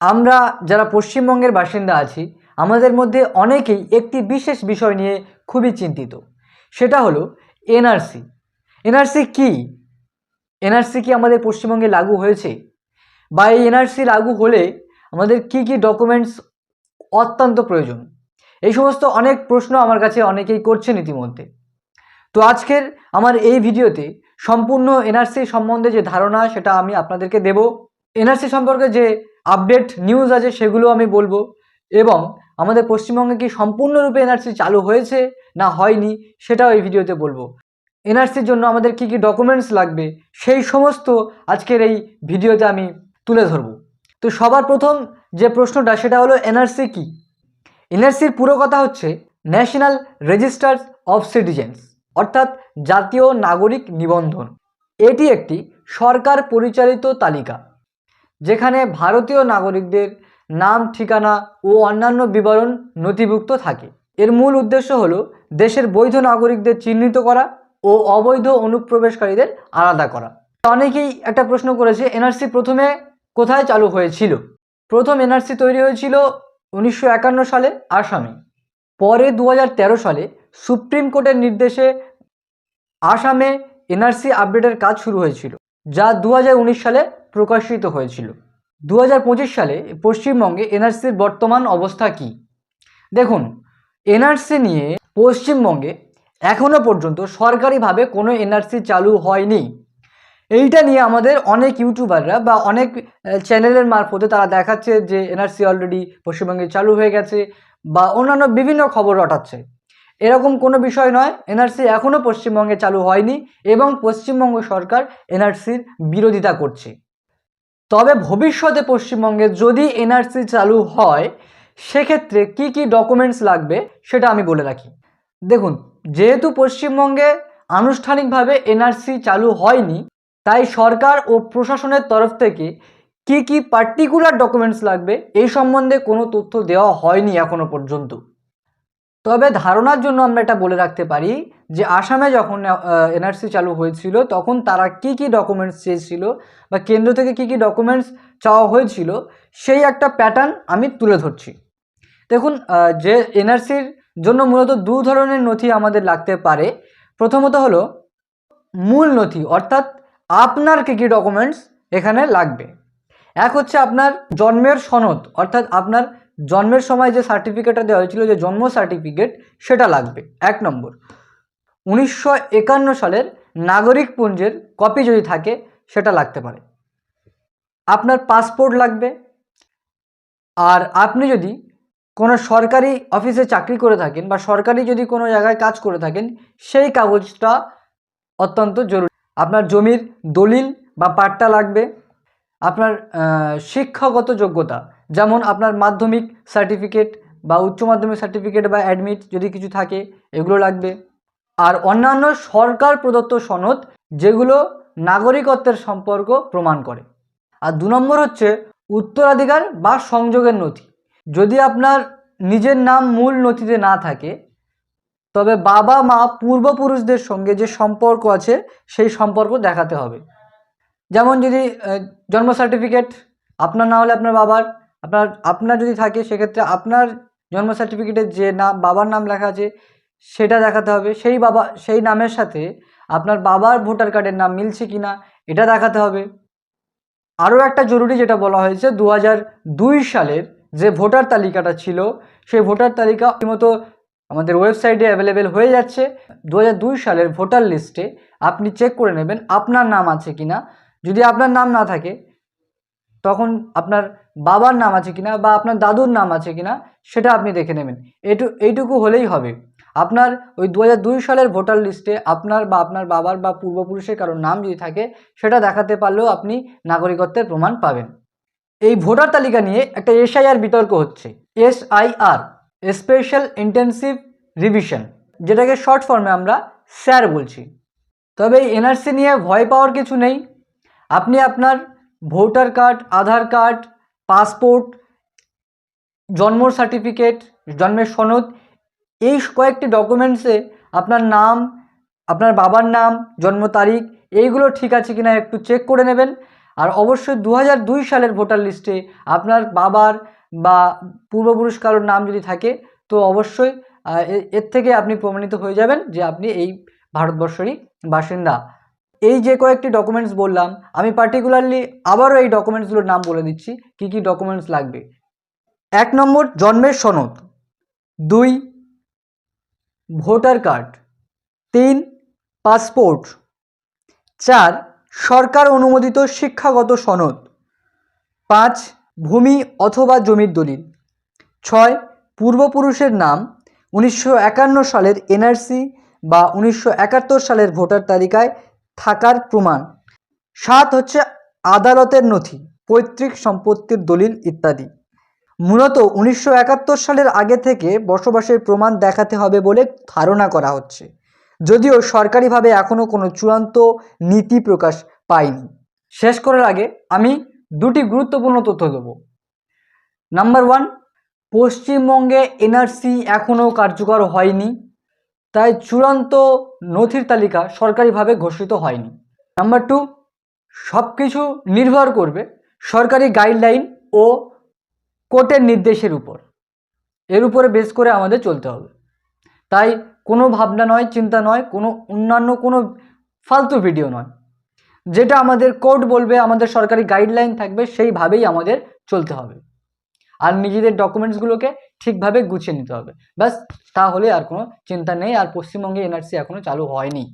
আমরা যারা পশ্চিমবঙ্গের বাসিন্দা আছি, আমাদের মধ্যে অনেকেই একটি বিশেষ বিষয় নিয়ে খুবই চিন্তিত। সেটা হলো এনআরসি। এনআরসি কি? এনআরসি কি আমাদের পশ্চিমবঙ্গে লাগু হয়েছে? বা এই এনআরসি লাগু হলে আমাদের কি কি ডকুমেন্টস অত্যন্ত প্রয়োজন? এই সমস্ত অনেক প্রশ্ন আমার কাছে অনেকেই করছেন ইতিমধ্যে। তো আজকের আমার এই ভিডিওতে সম্পূর্ণ এনআরসি সম্বন্ধে যে ধারণা, সেটা আমি আপনাদেরকে দেব। এনআরসি সম্পর্কে যে আপডেট নিউজ আছে, সেগুলো আমি বলব। এবং আমাদের পশ্চিমবঙ্গে কি সম্পূর্ণরূপে এনআরসি চালু হয়েছে? না, হয়নি, সেটাও এই ভিডিওতে বলব। এনআরসির জন্য আমাদের কি কি ডকুমেন্টস লাগবে? সেই সমস্ত আজকের এই ভিডিওতে আমি তুলে ধরব। তো সবার প্রথম যে প্রশ্নটা, সেটা হলো এনআরসি কি? এনআরসির পুরো কথা হচ্ছে ন্যাশনাল রেজিস্টার্স অফ সিটিজেন্স অর্থাৎ জাতীয় নাগরিক নিবন্ধন। এটি একটি সরকার পরিচালিত তালিকা। যেখানে ভারতীয় নাগরিকদের নাম, ঠিকানা ও অন্যান্য বিবরণ নথিভুক্ত থাকে। এর মূল উদ্দেশ্য হলো দেশের বৈধ নাগরিকদের চিহ্নিত করা ও অবৈধ অনুপ্রবেশকারীদের আলাদা করা। অনেকেই একটা প্রশ্ন করেছে, এনআরসি প্রথমে কোথায় চালু হয়েছিল? প্রথম এনআরসি তৈরি হয়েছিল উনিশশো একান্ন সালে আসামে। পরে দু হাজার তেরো সালে সুপ্রিম কোর্টের নির্দেশে আসামে এনআরসি আপডেটের কাজ শুরু হয়েছিল, যা দু হাজার উনিশ সালে প্রকাশিত হয়েছিল। দু হাজার পঁচিশ সালে পশ্চিমবঙ্গে এনআরসির বর্তমান অবস্থা কি? দেখুন, এনআরসি নিয়ে পশ্চিমবঙ্গে এখনও পর্যন্ত সরকারিভাবে কোনো এনআরসি চালু হয়নি। এইটা নিয়ে আমাদের অনেক ইউটিউবাররা বা অনেক চ্যানেলের মারফতে তারা দেখাচ্ছে যে এনআরসি অলরেডি পশ্চিমবঙ্গে চালু হয়ে গেছে বা অন্যান্য বিভিন্ন খবর রটাচ্ছে। এরকম কোনো বিষয় নয়, এনআরসি এখনও পশ্চিমবঙ্গে চালু হয়নি এবং পশ্চিমবঙ্গ সরকার এনআরসির বিরোধিতা করছে। তবে ভবিষ্যতে পশ্চিমবঙ্গে যদি এনআরসি চালু হয়, সেক্ষেত্রে কি কি ডকুমেন্টস লাগবে সেটা আমি বলে রাখি। দেখুন, যেহেতু পশ্চিমবঙ্গে আনুষ্ঠানিকভাবে এনআরসি চালু হয়নি, তাই সরকার ও প্রশাসনের তরফ থেকে কি কি পার্টিকুলার ডকুমেন্টস লাগবে, এই সম্বন্ধে কোনো তথ্য দেওয়া হয়নি এখনও পর্যন্ত। তবে ধারণার জন্য আমরা এটা বলে রাখতে পারি যে আসামে যখন এনআরসি চালু হয়েছিল, তখন তারা কি কি ডকুমেন্টস চেয়েছিল বা কেন্দ্র থেকে কি কি ডকুমেন্টস চাওয়া হয়েছিল, সেই একটা প্যাটার্ন আমি তুলে ধরছি। দেখুন যে এনআরসির জন্য মূলত দু ধরনের নথি আমাদের লাগতে পারে। প্রথমত হলো মূল নথি, অর্থাৎ আপনার কী কী ডকুমেন্টস এখানে লাগবে। এক হচ্ছে আপনার জন্মের সনদ, অর্থাৎ আপনার জন্মের সময় যে সার্টিফিকেটটা দেওয়া হয়েছিল, যে জন্ম সার্টিফিকেট সেটা লাগবে। এক নম্বর। উনিশশো একান্ন সালের নাগরিক পুঞ্জের কপি যদি থাকে, সেটা লাগতে পারে। আপনার পাসপোর্ট লাগবে। আর আপনি যদি কোনো সরকারি অফিসে চাকরি করে থাকেন বা সরকারি যদি কোনো জায়গায় কাজ করে থাকেন, সেই কাগজটা অত্যন্ত জরুরি। আপনার জমির দলিল বা পাট্টা লাগবে। আপনার শিক্ষাগত যোগ্যতা। যেমন আপনার মাধ্যমিক সার্টিফিকেট বা উচ্চ মাধ্যমিক সার্টিফিকেট বা অ্যাডমিট যদি কিছু থাকে, এগুলো লাগবে। আর অন্যান্য সরকার প্রদত্ত সনদ, যেগুলো নাগরিকত্বের সম্পর্ক প্রমাণ করে। আর দু নম্বর হচ্ছে উত্তরাধিকার বা সংযোগের নথি। যদি আপনার নিজের নাম মূল নথিতে না থাকে, তবে বাবা, মা, পূর্বপুরুষদের সঙ্গে যে সম্পর্ক আছে, সেই সম্পর্ক দেখাতে হবে। যেমন যদি জন্ম সার্টিফিকেট আপনার না হলে আপনার বাবার আপনার আপনার যদি থাকে, সেক্ষেত্রে আপনার জন্ম সার্টিফিকেটে যে নাম, বাবার নাম লেখা আছে, সেটা দেখাতে হবে। সেই বাবা, সেই নামের সাথে আপনার বাবার ভোটার কার্ডের নাম মিলছে কি না এটা দেখাতে হবে। আরও একটা জরুরি যেটা বলা হয়েছে দু দুই সালের যে ভোটার তালিকাটা ছিল, সেই ভোটার তালিকা মতো আমাদের ওয়েবসাইটে অ্যাভেলেবেল হয়ে যাচ্ছে। দু সালের ভোটার লিস্টে আপনি চেক করে নেবেন আপনার নাম আছে কি না যদি আপনার নাম না থাকে তখন আপনার বাবার নাম আছে কিনা বা আপনার দাদুর নাম আছে কিনা সেটা আপনি দেখে নেবেন। এটু, এইটুকু হলেই হবে। আপনার ওই দু সালের ভোটার লিস্টে আপনার বা আপনার বাবার বা পূর্বপুরুষের কারোর নাম যদি থাকে, সেটা দেখাতে পারলেও আপনি নাগরিকত্বের প্রমাণ পাবেন। এই ভোটার তালিকা নিয়ে একটা এসআইআর বিতর্ক হচ্ছে। এসআইআর স্পেশাল ইন্টেন্সিভ রিভিশন যেটাকে শর্ট ফর্মে আমরা স্যার বলছি। তবে এই এনআরসি নিয়ে ভয় পাওয়ার কিছু নেই। আপনি আপনার voter card, Aadhaar card, passport জন্ম সার্টিফিকেট, জন্মের সনদ, এই কয়েকটি ডকুমেন্টসে আপনার নাম, আপনার বাবার নাম, জন্ম তারিখ, এইগুলো ঠিক আছে কিনা একটু চেক করে নেবেন। আর অবশ্যই দু হাজার দুই সালের ভোটার লিস্টে আপনার বাবার বা পূর্বপুরুষ কারোর নাম যদি থাকে, তো অবশ্যই এর থেকে আপনি প্রমাণিত হয়ে যাবেন যে আপনি এই ভারতবর্ষেরই বাসিন্দা। এই যে কয়েকটি ডকুমেন্টস বললাম, আমি পার্টিকুলারলি আবারও এই ডকুমেন্টসগুলোর নাম বলে দিচ্ছি, কি কি ডকুমেন্টস লাগবে? এক নম্বর, জন্মের সনদ। দুই, ভোটার কার্ড। তিন, পাসপোর্ট। চার, সরকার অনুমোদিত শিক্ষাগত সনদ। পাঁচ, ভূমি অথবা জমির দলিল। ছয়, পূর্বপুরুষের নাম, উনিশশো একান্ন সালের এনআরসি বা উনিশশো একাত্তর সালের ভোটার তালিকায় থাকার প্রমাণ। সাত হচ্ছে আদালতের নথি, পৈতৃক সম্পত্তির দলিল ইত্যাদি। মূলত উনিশশো একাত্তর সালের আগে থেকে বসবাসের প্রমাণ দেখাতে হবে বলে ধারণা করা হচ্ছে। যদিও সরকারিভাবে এখনও কোনো চূড়ান্ত নীতি প্রকাশ পায়নি। শেষ করার আগে আমি দুটি গুরুত্বপূর্ণ তথ্য দেব। নাম্বার ওয়ান, পশ্চিমবঙ্গে এনআরসি এখনও কার্যকর হয়নি। তাই চূড়ান্ত নথির তালিকা সরকারিভাবে ঘোষিত হয়নি। নাম্বার টু সব কিছু নির্ভর করবে সরকারি গাইডলাইন ও কোর্টের নির্দেশের উপর। এর উপরে বেস করে আমাদের চলতে হবে। তাই কোনো ভাবনা নয়, চিন্তা নয়, কোনো অন্যান্য কোনো ফালতু ভিডিও নয়। যেটা আমাদের কোর্ট বলবে, আমাদের সরকারি গাইডলাইন থাকবে, সেইভাবেই আমাদের চলতে হবে। আর নিজেদের ডকুমেন্টসগুলোকে ঠিকভাবে গুছিয়ে নিতে হবে। ব্যাস, তাহলে আর কোনো চিন্তা নেই। আর পশ্চিমবঙ্গে এনআরসি এখনও চালু হয়নি।